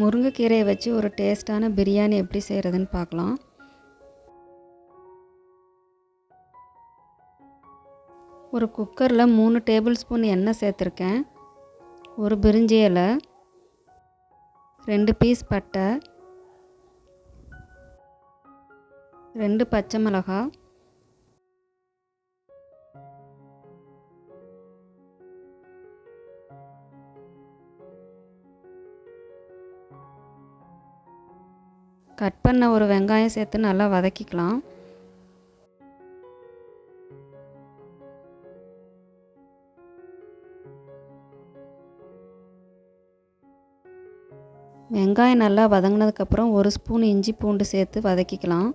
முருங்கைக்கீரையை வச்சு ஒரு டேஸ்ட்டான பிரியாணி எப்படி செய்கிறதுன்னு பார்க்கலாம். ஒரு குக்கரில் மூணு டேபிள் ஸ்பூன் எண்ணெய் சேர்த்துருக்கேன். ஒரு பிரிஞ்சி இலை ரெண்டு பீஸ் பட்டை ரெண்டு பச்சை மிளகாய் கட் பண்ண ஒரு வெங்காயம் சேர்த்து நல்லா வதக்கிக்கலாம். வெங்காயம் நல்லா வதங்கினதுக்கப்புறம் ஒரு ஸ்பூன் இஞ்சி பூண்டு சேர்த்து வதக்கிக்கலாம்.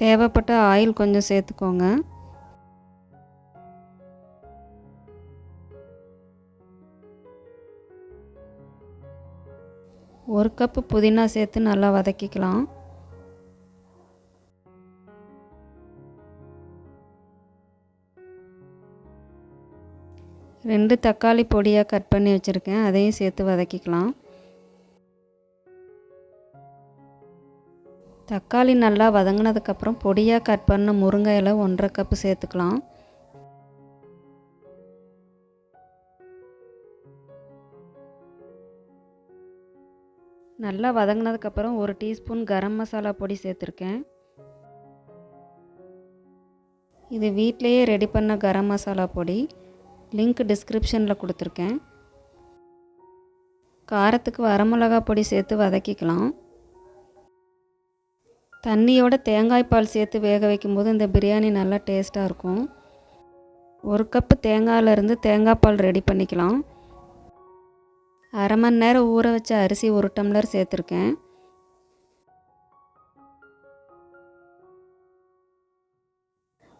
தேவைப்பட்ட ஆயில் கொஞ்சம் சேர்த்துக்கோங்க. ஒரு கப்பு புதினா சேர்த்து நல்லா வதக்கிக்கலாம். ரெண்டு தக்காளி பொடியாக கட் பண்ணி வச்சுருக்கேன். அதையும் சேர்த்து வதக்கிக்கலாம். தக்காளி நல்லா வதங்கினதுக்கப்புறம் பொடியாக கட் பண்ண முருங்கை இலை ஒன்றரை கப்பு சேர்த்துக்கலாம். நல்லா வதங்கினதுக்கப்புறம் ஒரு டீஸ்பூன் கரம் மசாலா பொடி சேர்த்துருக்கேன். இது வீட்டிலையே ரெடி பண்ண கரம் மசாலா பொடி. லிங்க் டிஸ்கிரிப்ஷனில் கொடுத்துருக்கேன். காரத்துக்கு வரமிளகா பொடி சேர்த்து வதக்கிக்கலாம். தண்ணியோட தேங்காய் பால் சேர்த்து வேக வைக்கும்போது இந்த பிரியாணி நல்லா டேஸ்ட்டாக இருக்கும். ஒரு கப்பு தேங்காயிலேருந்து தேங்காய் பால் ரெடி பண்ணிக்கலாம். அரை மணி நேரம் ஊற வச்ச அரிசி ஒரு டம்ளர் சேர்த்துருக்கேன்.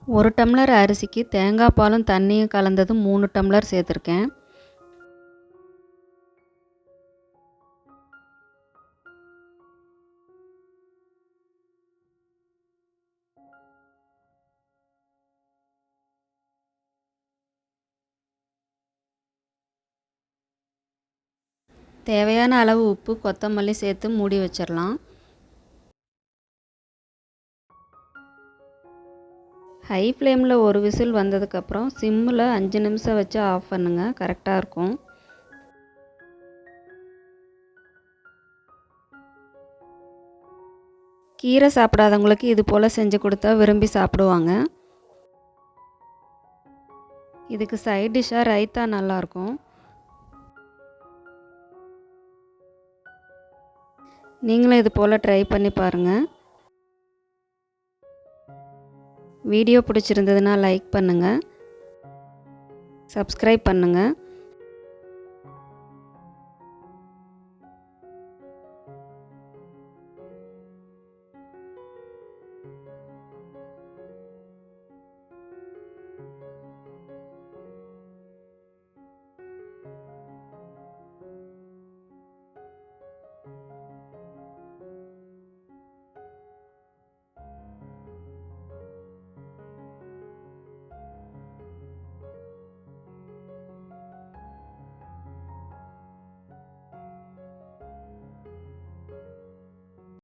ஒரு டம்ளர் அரிசிக்கு தேங்காய் பாலும் தண்ணியும் கலந்தது மூணு டம்ளர் சேர்த்துருக்கேன். தேவையான அளவு உப்பு கொத்தமல்லி சேர்த்து மூடி வச்சிடலாம் ஹை ஃப்ளேமில் ஒரு விசில் வந்ததுக்கப்புறம் சிம்மில் அஞ்சு நிமிஷம் வச்சு ஆஃப் பண்ணுங்கள் கரெக்டாக இருக்கும். கீரை சாப்பிடாதவங்களுக்கு இது போல் செஞ்சு கொடுத்தா விரும்பி சாப்பிடுவாங்க. இதுக்கு சைட் டிஷ்ஷாக ரைத்தா நல்லாயிருக்கும் நீங்களும் இது போல் ட்ரை பண்ணி பாருங்கள் வீடியோ பிடிச்சிருந்ததுன்னா லைக் பண்ணுங்கள் சப்ஸ்கிரைப் பண்ணுங்கள்